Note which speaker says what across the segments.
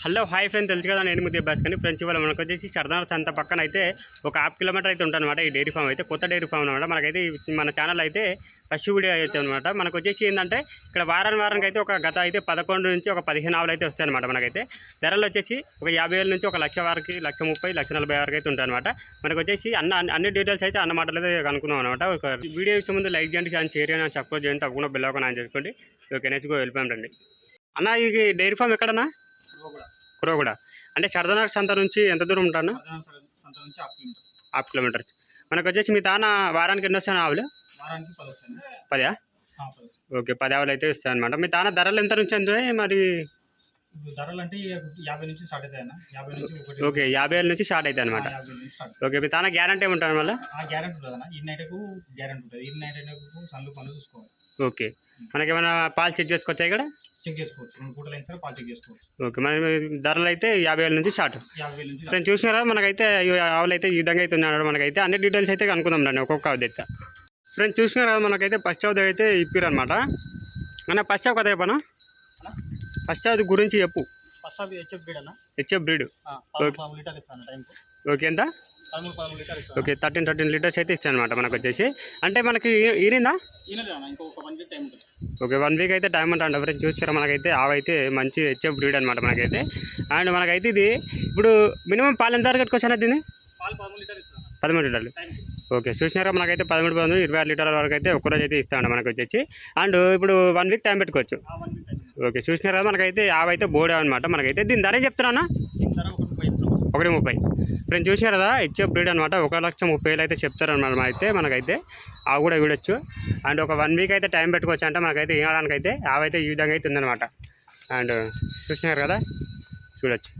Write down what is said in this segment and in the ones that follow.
Speaker 1: Hello hi friend తెలుసు కదా నేను ముద్దే బస్ కానీ ఫ్రెండ్స్ ఇవాళ మనకు వచ్చేసి సరదాన చంత పక్కన అయితే ఒక హాఫ్ కిలోమీటర్ అయితే ఉంటుందన్నమాట ఈ డైరీ ఫామ్ అయితే కొత్త డైరీ ఫామ్ అనమాట మనకైతే మన ఛానల్ అయితే ఫస్ట్ వీడియో అయితే అనమాట మనకు వచ్చేసి ఏంటంటే ఇక్కడ వారం వారానికి అయితే ఒక గత అయితే పదకొండు నుంచి ఒక పదిహేను ఆవులు అయితే వస్తాయన్నమాట మనకైతే. ధరలు వచ్చేసి ఒక యాభై వేల నుంచి ఒక లక్ష వరకు లక్ష ముప్పై లక్ష నలభై వరకు అయితే ఉంటాయన్నమాట. మనకు వచ్చేసి అన్న అన్ని- డీటెయిల్స్ అయితే అన్న మాటలు అయితే కనుక్కున్నాం అనమాట ఒక వీడియో ఇచ్చే ముందు లైక్ చేయండి ఛానల్ షేర్ చేయండి సబ్స్క్రైబ్ చేయండి తప్పకుండా బెల్ ఒక చేసుకోండి ఓకే నెక్స్ట్ వెళ్ళిపోయాం రండి. అన్న ఇది డైరీ ఫామ్ ఎక్కడన్నా? కురవగూడ. అంటే సరదానగర్ సంత నుంచి ఎంత దూరం ఉంటాను
Speaker 2: హాఫ్ కిలోమీటర్.
Speaker 1: మనకు వచ్చేసి మీ తాన వారానికి ఎన్ని వస్తాను ఆవులు?
Speaker 2: వారానికి పది
Speaker 1: ఓకే పది ఆవులు అయితే వస్తాయి అనమాట మీ తాన ధరలు ఎంత నుంచి ఎంత మరి
Speaker 2: ఇప్పుడు ధరలు అంటే యాభై నుంచి స్టార్ట్ అవుతాయి అన్న. యాభై నుంచి ఒకటి
Speaker 1: ఓకే యాభై వేల నుంచి స్టార్ట్ అవుతాయి అనమాట ఓకే మీ తాన గ్యారంటీ ఏముంటుంది మళ్ళీ?
Speaker 2: ఆ గ్యారెంటీ ఉంటుంది అన్న. ఈ నైట్కు గ్యారెంటీ ఉంటుంది. ఈ నైట్ అయినకు సందు పనులు చూసుకోవాలి.
Speaker 1: ఓకే. మనకి ఏమైనా పాలు చెక్ చేసుకోవచ్చా ఇక్కడ?
Speaker 2: చెక్ చేసుకోవచ్చు. రెండు పూటలు అయిన సరే పాలు చెక్ చేసుకోవచ్చు.
Speaker 1: ఓకే మరి ధరలు అయితే యాభై వేల నుంచి స్టార్ట్.
Speaker 2: యాభై వేల నుంచి
Speaker 1: ఫ్రెండ్స్ చూసినారా? మనకైతే ఆవులు అయితే ఈ విధంగా అయితే ఉన్నాడు మనకైతే అన్ని డీటెయిల్స్ అయితే కనుక్కుందాం రండి ఒక్కొక్క ఆవు తెచ్చా ఫ్రెండ్స్ చూసినారా? మనకైతే ఫస్ట్ ఆవుది అయితే ఇప్పిరనమాట అన్న ఫస్ట్ ఆవు కదా చెప్పనా? ఫస్ట్ గురించి చెప్పు.
Speaker 2: ఫస్ట్ హెచ్ఎఫ్ బీడ్ అన్న.
Speaker 1: HF breed. ఓకే ఎంత? ఓకే థర్టీన్ థర్టీన్ లీటర్స్ అయితే ఇచ్చాను అనమాట మనకు వచ్చేసి. అంటే మనకి ఈనిందా? ఓకే వన్ వీక్ అయితే టైం ఉంటుంది ఫ్రెండ్స్ చూసారా మనకైతే ఆవైతే మంచి హెచ్ఎఫ్ బ్రీడ్ అనమాట మనకైతే. అండ్ మనకైతే ఇది ఇప్పుడు మినిమం పాలు ఎంత వరకు కట్టుకోవచ్చు దీన్ని?
Speaker 2: పదమూడు
Speaker 1: లీటర్లు ఓకే చూసినారా? మనకైతే పదమూడు పదమూడు ఇరవై ఆరు లీటర్ల వరకు అయితే ఒక్కరోజు అయితే ఇస్తామండి మనకు వచ్చేసి. అండ్ ఇప్పుడు వన్ వీక్ టైం పెట్టుకోవచ్చు. ఓకే చూసినారా? మనకైతే ఆవైతే బోడే అనమాట మనకైతే. దీని ధర చెప్తున్నా
Speaker 2: ఒకటి ముప్పై.
Speaker 1: ఫ్రెండ్స్ చూసినారు కదా హెచ్ఎఫ్ బ్రీడ్ అనమాట ఒక లక్ష ముప్పై వేలు అయితే చెప్తారనమాట అయితే మనకైతే ఆవు కూడా చూడొచ్చు. అండ్ ఒక వన్ వీక్ అయితే టైం పెట్టుకోవచ్చు అంటే మనకైతే వినడానికి అయితే ఆవైతే ఈ విధంగా అయితే ఉందన్నమాట. అండ్ చూసినారు కదా చూడొచ్చు.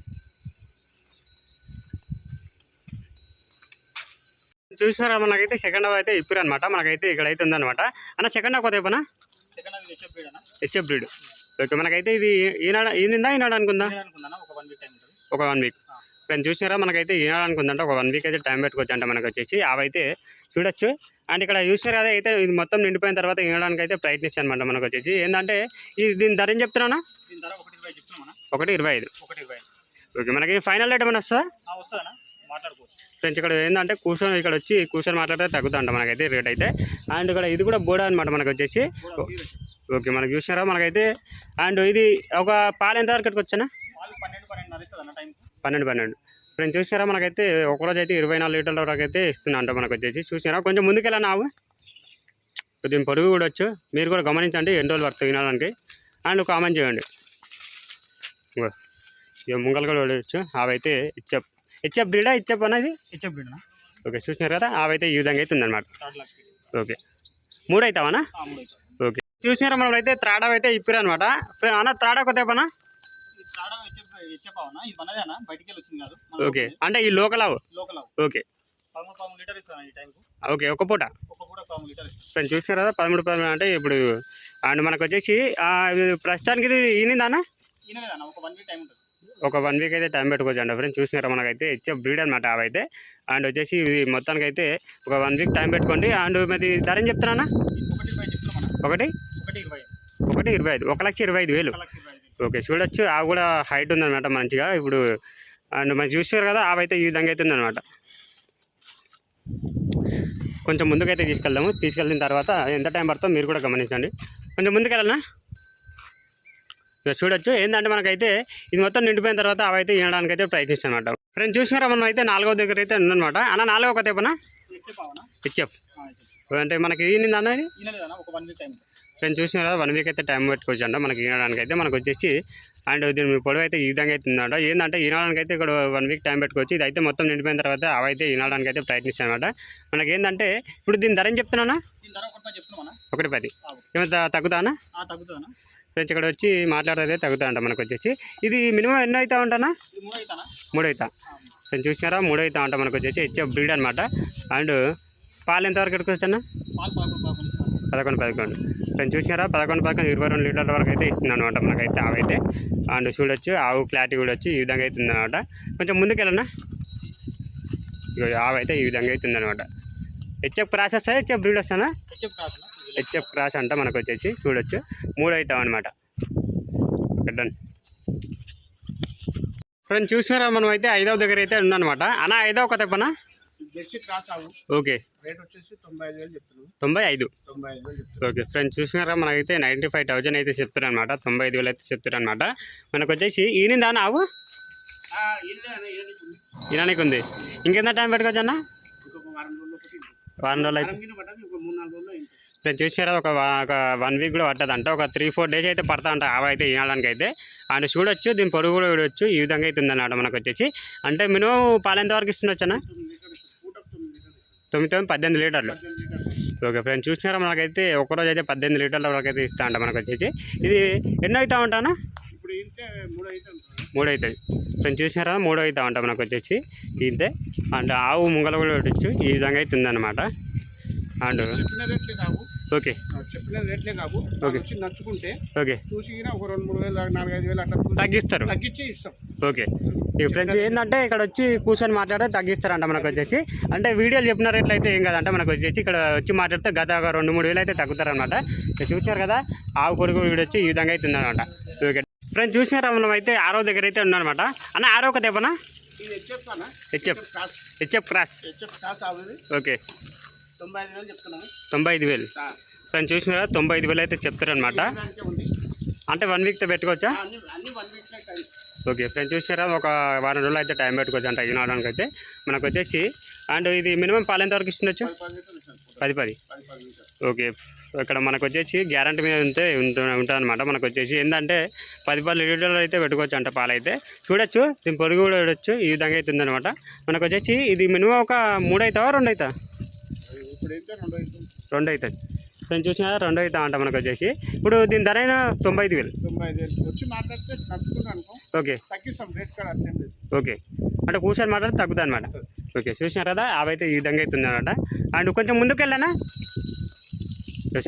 Speaker 1: చూసినారా మనకైతే సెకండ్ హాఫ్ అయితే ఇప్పిరు అనమాట మనకైతే ఇక్కడైతే ఉందన్నమాట. అన్న సెకండ్ హాఫ్ కొద్దిగా
Speaker 2: హెచ్ఎఫ్
Speaker 1: బ్రీడ్ ఓకే మనకైతే ఇది ఈనాడ ఈనిందా ఈనాడు అనుకుందా
Speaker 2: ఒక వన్ వీక్
Speaker 1: ఫ్రెండ్స్ చూసినారా? మనకైతే ఉందంటే ఒక వన్ వీక్ అయితే టైం పెట్టుకోవచ్చు అంట మనకు వచ్చేసి అవైతే చూడొచ్చు. అండ్ ఇక్కడ చూసినారు? కదా అయితే ఇది మొత్తం నిండిపోయిన తర్వాత వినడానికి అయితే ప్రయత్నించాను అనమాట మనకు వచ్చేసి ఏంటంటే ఇది దీని ధర ఏం చెప్తున్నానా
Speaker 2: ఒకటి ఇరవై
Speaker 1: ఐదు. ఓకే మనకి ఫైనల్ రేట్ ఏమైనా వస్తుందా? ఫ్రెండ్స్ ఇక్కడ ఏంటంటే కూర్చొని ఇక్కడ వచ్చి కూర్చొని మాట్లాడితే తగ్గుతుంట మనకైతే రేట్ అయితే. అండ్ ఇక్కడ ఇది కూడా బోడా అనమాట మనకు వచ్చేసి. ఓకే మనకి చూసినారా? మనకైతే అండ్ ఇది ఒక పాలు ఎంత వరకు వచ్చానా
Speaker 2: పన్నెండు
Speaker 1: పన్నెండు. ఫ్రెండ్స్ చూసినారా మనకైతే ఒకరోజు అయితే ఇరవై నాలుగు లీటర్ల వరకు అయితే ఇస్తున్నా అంట మనకు వచ్చేసి చూసినారా? కొంచెం ముందుకెళ్ళా నావు కొద్దిగా పొడుగు కూడా వచ్చు. మీరు కూడా గమనించండి ఎన్ని రోజులు పడుతుంది వినడానికి అండ్ కామెంట్ చేయండి. ముంగల్ కూడా చూడవచ్చు అవైతే ఇచ్చప్ ఇచ్చప్ బ్రీడా ఇచ్చప్ అనేది
Speaker 2: బీడ్ అన్న
Speaker 1: ఓకే చూసినారు కదా? అవైతే ఈ విధంగా అయితే ఉందన్నమాట. ఓకే. మూడు అవుతావనా ఓకే. చూసినారా? మనం అయితే త్రాడా అయితే ఇప్పిరు అనమాట అన్న త్రాడా కొత్త
Speaker 2: ఇది బయటికి వెళ్ళి వచ్చింది కాదు.
Speaker 1: ఓకే. అంటే ఈ లోకల్ ఆవు?
Speaker 2: లోకల్ అవు.
Speaker 1: ఓకే.
Speaker 2: పదమూడు పదమూడు లీటర్ ఇస్తాను ఈ టైంకు
Speaker 1: ఓకే ఒక పూట?
Speaker 2: ఒక లీటర్ ఇస్తాను
Speaker 1: చూసినారు కదా పదమూడు పదమూడు అంటే ఇప్పుడు అండ్ మనకు వచ్చేసి ప్రస్తుతానికి ఇది ఈనిందానా
Speaker 2: ఈయన అన్న? ఒక వన్ వీక్ టైం ఉంటుంది.
Speaker 1: ఒక వన్ వీక్ అయితే టైం పెట్టుకోవచ్చు అండి ఫ్రెండ్స్ చూసినారా? మనకైతే ఇచ్చే బ్రీడ్ అనమాట అవైతే అండ్ వచ్చేసి ఇది మొత్తానికి అయితే ఒక వన్ వీక్ టైం పెట్టుకోండి. అండ్ మరి ధర ఏం చెప్తున్నా
Speaker 2: ఒకటి
Speaker 1: ఒకటి?
Speaker 2: ఇరవై.
Speaker 1: ఐదు. ఒక లక్ష ఇరవై ఐదు వేలు. ఓకే చూడొచ్చు. ఆ కూడా హైట్ ఉందన్నమాట మంచిగా. ఇప్పుడు అండ్ మనం చూసారు కదా అవైతే ఈ విధంగా అయితే ఉందన్నమాట. కొంచెం ముందుకైతే తీసుకెళ్దాము. తీసుకెళ్ళిన తర్వాత ఎంత టైం పడుతుందో మీరు కూడా గమనించండి. కొంచెం ముందుకెళ్ళనా? ఇక చూడొచ్చు. ఏంటంటే మనకైతే ఇది మొత్తం నిండిపోయిన తర్వాత అవైతే వినడానికి అయితే ప్రయత్నిస్తాం అనమాట ఫ్రెండ్స్ చూసినారా మనం అయితే నాలుగో దగ్గర అయితే ఉందన్నమాట. అన్న నాలుగో ఒక తెప్పనా
Speaker 2: హెచ్ఎఫ్.
Speaker 1: అంటే మనకి ఈనింది అన్నది
Speaker 2: ఈయన లేదన్న ఒక వన్ వీక్ టైం
Speaker 1: ఫ్రెండ్స్ చూసినారు కదా వన్ వీక్ అయితే టైం పెట్టుకోవచ్చు అంట మనకి ఈనడానికి అయితే మనకు వచ్చేసి అండ్ దీని పొడవు అయితే ఈ విధంగా అయితే ఉందంట. ఏంటంటే ఈనడానికి అయితే ఇక్కడ వన్ వీక్ టైం పెట్టుకోవచ్చు. ఇది అయితే మొత్తం నిండిపోయిన తర్వాత అవైతే ఈనడానికి అయితే ప్రయత్నిస్తాను అనమాట మనకి ఏంటంటే ఇప్పుడు దీని ధర ఏం చెప్తున్నానా
Speaker 2: ఒకటి పది చెప్తున్నాం అన్న?
Speaker 1: ఒకటి పది.
Speaker 2: ఆ,
Speaker 1: ఏమైనా తగ్గుతానా ఫ్రెండ్స్ ఇక్కడ వచ్చి మాట్లాడితే తగ్గుతా అంట మనకు వచ్చేసి. ఇది మినిమం ఎన్నో అవుతా ఉంటానా
Speaker 2: ఇది మూడు అవుతానా
Speaker 1: మూడు అవుతా ఫ్రెండ్స్ చూసినారా? మూడు అవుతా అంట మనకు వచ్చేసి. హెచ్ఎఫ్ బ్రీడ్ అనమాట అండ్ పాలు ఎంతవరకు ఎట్టుకోవచ్చు అన్న?
Speaker 2: పదకొండు పదకొండు
Speaker 1: ఫ్రెండ్స్ చూసినారా? పదకొండు పదకొండు ఇరవై రెండు లీటర్ల వరకు అయితే ఇస్తుంది అనమాట మనకైతే ఆవైతే. అండ్ చూడొచ్చు ఆవు క్లారిటీ కూడా వచ్చి ఈ విధంగా అవుతుంది అనమాట కొంచెం ముందుకెళ్ళనా? ఇగో ఆవైతే ఈ విధంగా అవుతుంది అనమాట హెచ్ఎఫ్ క్రాస్ వస్తాయి? హెచ్ఎఫ్ బ్రీడ్ వస్తానా
Speaker 2: హెచ్ఎఫ్
Speaker 1: క్రాస్ అంట మనకు వచ్చేసి చూడొచ్చు. మూడు అవుతాం అనమాట డన్. ఫ్రెండ్స్ చూసినారా? మనం అయితే ఐదవ దగ్గర అయితే ఉందన్నమాట. అన్న ఐదవ కొత్త పన
Speaker 2: జెర్సీ క్రాస్ ఆవు.
Speaker 1: ఓకే.
Speaker 2: రేట్ వచ్చేసి తొంభై ఐదు వేలు చెప్తున్నాను
Speaker 1: తొంభై ఐదు?
Speaker 2: తొంభై ఐదు వేలు చెప్తున్నాను
Speaker 1: ఓకే ఫ్రెండ్స్ చూసినారా? మనకైతే నైంటీ ఫైవ్ థౌజండ్ అయితే చెప్తారు అనమాట తొంభై ఐదు వేలు అయితే చెప్తారు అనమాట మనకు వచ్చేసి ఈనిందా ఆవు?
Speaker 2: అన్న, ఉంది?
Speaker 1: ఈనానికి ఉంది. ఇంకెంత టైం పెట్టుకోవచ్చు అన్న?
Speaker 2: వారం రోజులు
Speaker 1: అయితే. ఫ్రెండ్స్ చూసినారా? ఒక వన్ వీక్ కూడా పట్టదు అంట ఒక త్రీ ఫోర్ డేస్ అయితే పడతా అంట ఆవు అయితే ఈనడానికి అయితే. అండ్ చూడొచ్చు దీని పొడుగు కూడా చూడొచ్చు. ఈ విధంగా అయితే ఉందన్నమాట మనకు వచ్చేసి. అంటే మినిమం పాలు ఎంత వరకు ఇస్తుండొచ్చు అన్న
Speaker 2: తొమ్మిది లీటర్లు ఇస్తుంది. పూటకు తొమ్మిది లీటర్లు ఇస్తుంది.
Speaker 1: తొమ్మిది తొమ్మిది పద్దెనిమిది లీటర్లు. ఓకే ఫ్రెండ్స్ చూసినారా మనకైతే ఒకరోజు అయితే పద్దెనిమిది లీటర్ల వరకు అయితే ఇస్తా అంట మనకు వచ్చేసి. ఇది ఎన్నో అవుతా ఉంటానా
Speaker 2: ఇప్పుడు ఇంతే మూడు
Speaker 1: అవుతుంది ఫ్రెండ్స్ చూసినారా? మూడు అవుతా ఉంటా మనకు వచ్చేసి. ఇంతే. అండ్ ఆవు ముంగల కూడా పెట్టచ్చు. ఈ విధంగా అయితే ఉందన్నమాట. And okay.
Speaker 2: చెప్పిన రేట్లే. వచ్చి నచ్చుకుంటే
Speaker 1: ఓకే.
Speaker 2: చూసి ఒక రెండు మూడు వేలు నాలుగైదు వేలు అట్లా
Speaker 1: తగ్గిస్తారు.
Speaker 2: తగ్గించి ఇస్తాం.
Speaker 1: ఓకే. ఫ్రెండ్స్ ఏంటంటే ఇక్కడ వచ్చి కూర్చొని మాట్లాడితే తగ్గిస్తారంట మనకు వచ్చేసి. అంటే వీడియోలు చెప్పిన రేట్లు అయితే ఏం కదంటే మనకు వచ్చేసి. ఇక్కడ వచ్చి మాట్లాడితే గత ఒక రెండు మూడు వేలు అయితే తగ్గుతారనమాట చూసారు కదా ఆవు పొడుగు వీడియో వచ్చి ఈ విధంగా అయితే ఉందన్నమాట ఓకే. ఫ్రెండ్స్ చూసినారా మనం అయితే ఆరో దగ్గర అయితే ఉన్నారనమాట అన్న ఆరో ఒక
Speaker 2: ఇది హెచ్ఎఫ్
Speaker 1: హెచ్ఎఫ్.
Speaker 2: క్రాస్.
Speaker 1: ఓకే.
Speaker 2: తొంభై ఐదు వేలు చెప్తున్నాను.
Speaker 1: తొంభై ఐదు వేలు?
Speaker 2: ఆ,
Speaker 1: ఫ్రెండ్స్ చూసినారా? తొంభై ఐదు వేలు అయితే చెప్తారనమాట అంటే వన్ వీక్తో పెట్టుకోవచ్చా. ఓకే ఫ్రెండ్స్ చూసారా ఒక వారం రోజులు అయితే టైం పెట్టుకోవచ్చు అంట ఈనాడానికి అయితే మనకు వచ్చేసి అండ్ ఇది మినిమం పాలు ఎంత వరకు ఇస్తుండొచ్చు?
Speaker 2: పది పది
Speaker 1: ఓకే ఇక్కడ మనకు వచ్చేసి గ్యారంటీ మీద ఉంటే ఉంటుంది అనమాట మనకు వచ్చేసి ఏంటంటే పది పది లీటర్లు అయితే పెట్టుకోవచ్చు అంట పాలు అయితే చూడొచ్చు దీని పొరుగు కూడా చూడొచ్చు ఈ విధంగా అయితే ఉందన్నమాట. మనకు వచ్చేసి ఇది మినిమం ఒక మూడు అవుతావా రెండు అవుతా
Speaker 2: రెండు అవుతుంది
Speaker 1: నేను చూసినా రెండు అవుతా అంట మనకు వచ్చేసి. ఇప్పుడు దీని ధర అయినా తొంభై ఐదు వేలు. ఓకే. ఓకే. అంటే కూర్చొని మాట్లాడితే తగ్గుతుంది అనమాట ఓకే చూసినారు కదా? అయితే ఈ విధంగా అవుతుంది అనమాట అండ్ కొంచెం ముందుకు వెళ్ళానా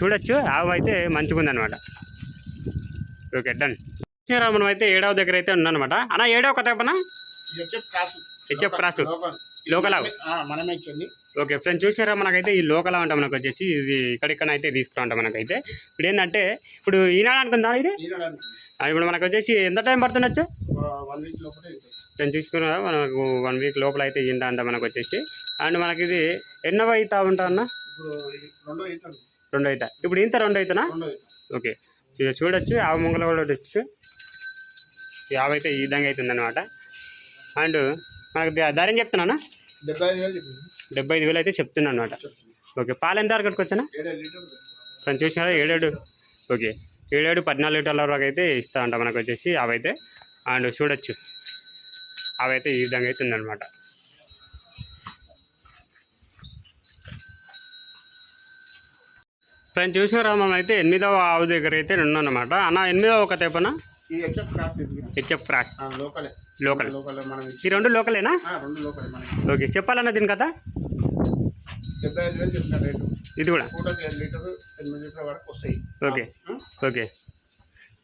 Speaker 1: చూడొచ్చు. ఆవు అయితే మంచిగా ఉందన్నమాట. Okay done. చూసినారా? మనం అయితే ఏడవ దగ్గర అయితే ఉన్నానమాట అన్న ఏడవ కొత్త
Speaker 2: క్రాస్
Speaker 1: హెచ్ఎఫ్ క్రాస్
Speaker 2: లోకల్? మనమే ఇచ్చింది.
Speaker 1: ఓకే ఫ్రెండ్స్ చూసారా మనకైతే ఈ లోకల్ అంట మనకు వచ్చేసి ఇది ఇక్కడిక్కడ అయితే తీసుకురా మనకైతే. ఇప్పుడు ఏంటంటే ఇప్పుడు ఈనాడు అనుకుందా ఇది? ఇప్పుడు మనకు వచ్చేసి ఎంత టైం పడుతుండొచ్చు. నేను చూసుకున్నా మనకు వన్ వీక్ లోపల అయితే ఇంట అంట మనకు వచ్చేసి. అండ్ మనకి ఇది ఎన్నో అవుతా ఉంటా అన్న?
Speaker 2: రెండో
Speaker 1: అవుతా ఇప్పుడు ఇంత రెండు అవుతానా ఓకే. చూడొచ్చు ఆవు ముంగల కూడా వచ్చు ఆవు అయితే ఈ విధంగా అవుతుంది అనమాట అండ్ మనకు ద- ధర ఏం చెప్తున్నానా
Speaker 2: డెబ్బై ఐదు వేలు
Speaker 1: అయితే చెప్తున్నాను అనమాట ఓకే పాలు ఎంత వరకు కట్టుకొచ్చానా తను చూసినారా ఏడేడు. ఓకే ఏడేడు పద్నాలుగు లీటర్ల వరకు అయితే ఇస్తా అంట మనకు వచ్చేసి అవైతే. అండ్ చూడొచ్చు. అవైతే ఈ విధంగా అయితే ఉందన్నమాట. ఫ్రెండ్స్ చూసినారా? మనం అయితే ఎనిమిదవ ఆవు దగ్గర అయితే ఉన్నానమాట అన్న ఎనిమిదవ ఒక తెప్పన?
Speaker 2: హెచ్ఎఫ్ ఆ, లోకలే.
Speaker 1: లోకల్.
Speaker 2: లోకల్ మనం
Speaker 1: ఈ రెండు లోకలేనా? ఓకే చెప్పాలన్న దీని
Speaker 2: రేటు.
Speaker 1: ఇది కూడా? ఓకే? ఓకే.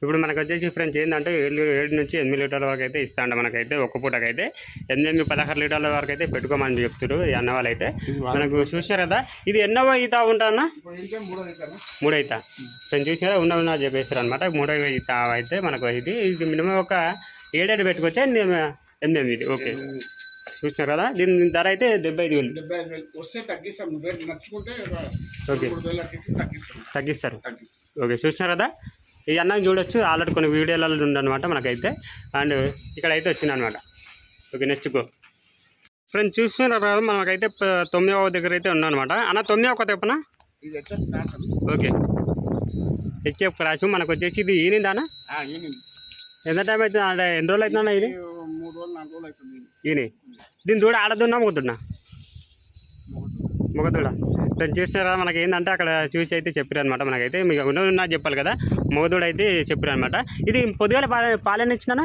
Speaker 1: ఇప్పుడు మనకు వచ్చేసి ఫ్రెండ్స్ ఏంటంటే ఏడు ఏడు నుంచి ఎనిమిది లీటర్ల వరకు అయితే ఇస్తాండ మనకైతే ఒక్క పూటకైతే. ఎనిమిది ఎనిమిది పదహారు లీటర్ల వరకు అయితే పెట్టుకోమని చెప్తారు ఈ అన్న వాళ్ళు అయితే మనకు చూసారు కదా ఇది ఎన్నో ఈత ఉంటానా
Speaker 2: ఇప్పుడు ఇంకే మూడో లీటర్
Speaker 1: మూడు అవుతా ఫ్రెండ్స్ చూసారా ఉన్న ఉన్న చెప్పేస్తారు అనమాట మూడో ఈత అయితే మనకు ఇది ఇది మినిమం ఒక ఏడేడు పెట్టుకొచ్చా ఎనిమిది ఎనిమిది ఓకే. చూసినారు కదా దీని ధర అయితే డెబ్బై ఐదు వేలు.
Speaker 2: వస్తే తగ్గిస్తాం.
Speaker 1: ఓకే. తగ్గిస్తారు.
Speaker 2: తగ్గిస్తాం.
Speaker 1: ఓకే చూసినారు కదా? ఈ అన్నం చూడొచ్చు. ఆల్రెడీ కొన్ని వీడియోలలో ఉండనమాట మనకైతే. అండ్ ఇక్కడ అయితే వచ్చిందనమాట ఓకే నెక్స్ట్ గో. ఫ్రెండ్స్ చూస్తున్నారు మనకైతే తొమ్మిదవ దగ్గర అయితే ఉన్నానమాట అన్న తొమ్మిదవ ఒక తెప్పన
Speaker 2: అది.
Speaker 1: ఓకే. హెచ్ఎఫ్ క్రాష్ మనకు వచ్చేసి ఇది ఈనిందానా. ఎంత టైం అవుతుంది? అంటే ఎన్ని రోజులు అవుతుందా ఇది
Speaker 2: ఇది మూడు రోజులు నాలుగు రోజులు అవుతుంది. ఈని.
Speaker 1: ఈని దీని దూడ ఆడదున్నా మొగుతున్నా మొగదూడ ఫ్రెండ్స్ చూస్తున్నారా మనకి ఏంటంటే అక్కడ చూసి అయితే చెప్పారు అనమాట మనకైతే. మీకు ఉన్నది ఉన్నా చెప్పాలి కదా? మొగదూడ అయితే చెప్పారు అనమాట ఇది పొద్దుగాల పాలే పాలన
Speaker 2: ఏ- ఎనిమిది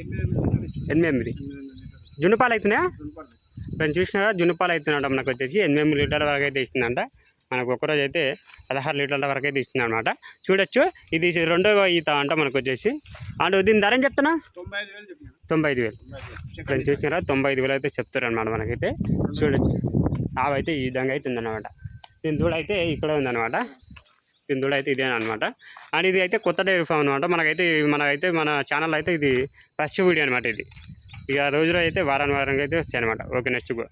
Speaker 2: ఎనిమిది లీటర్లు ఇచ్చింది.
Speaker 1: ఎనిమిది ఎనిమిది.
Speaker 2: ఎనిమిది ఎనిమిది లీటర్లు
Speaker 1: జున్ను పాలు అవుతున్నాయా
Speaker 2: దుంపలు.
Speaker 1: ఫ్రెండ్స్ చూసినారా? జున్ను పాలు అవుతున్నాడు మనకు వచ్చేసి ఎనిమిది ఎనిమిది లీటర్ల వరకు అయితే ఇస్తుందంట మనకు ఒక్కరోజు అయితే పదహారు లీటర్ల వరకు అయితే ఇస్తుంది అనమాట చూడొచ్చు. ఇది రెండవ ఈత అంట మనకు వచ్చేసి అండ్ దీని ధర ఏం చెప్తున్నా?
Speaker 2: తొంభై ఐదు వేలు.
Speaker 1: ఫ్రెండ్స్ చూసినారా? తొంభై ఐదు వేలు అయితే చెప్తారు అనమాట మనకైతే. చూడొచ్చు. ఆవైతే ఈ విధంగా అయితే ఉందన్నమాట. దీని దూడ అయితే ఇక్కడ ఉందన్నమాట. దీని దూడ అయితే ఇదే అనమాట అండ్ ఇది అయితే కొత్త డైరీ ఫామ్ అనమాట మనకైతే మనకైతే మన ఛానల్ అయితే ఇది ఫస్ట్ వీడియో అనమాట ఇది. ఇక రోజులో అయితే వారం వారంగా అయితే వచ్చాయి అనమాట ఓకే నెక్స్ట్ కూడా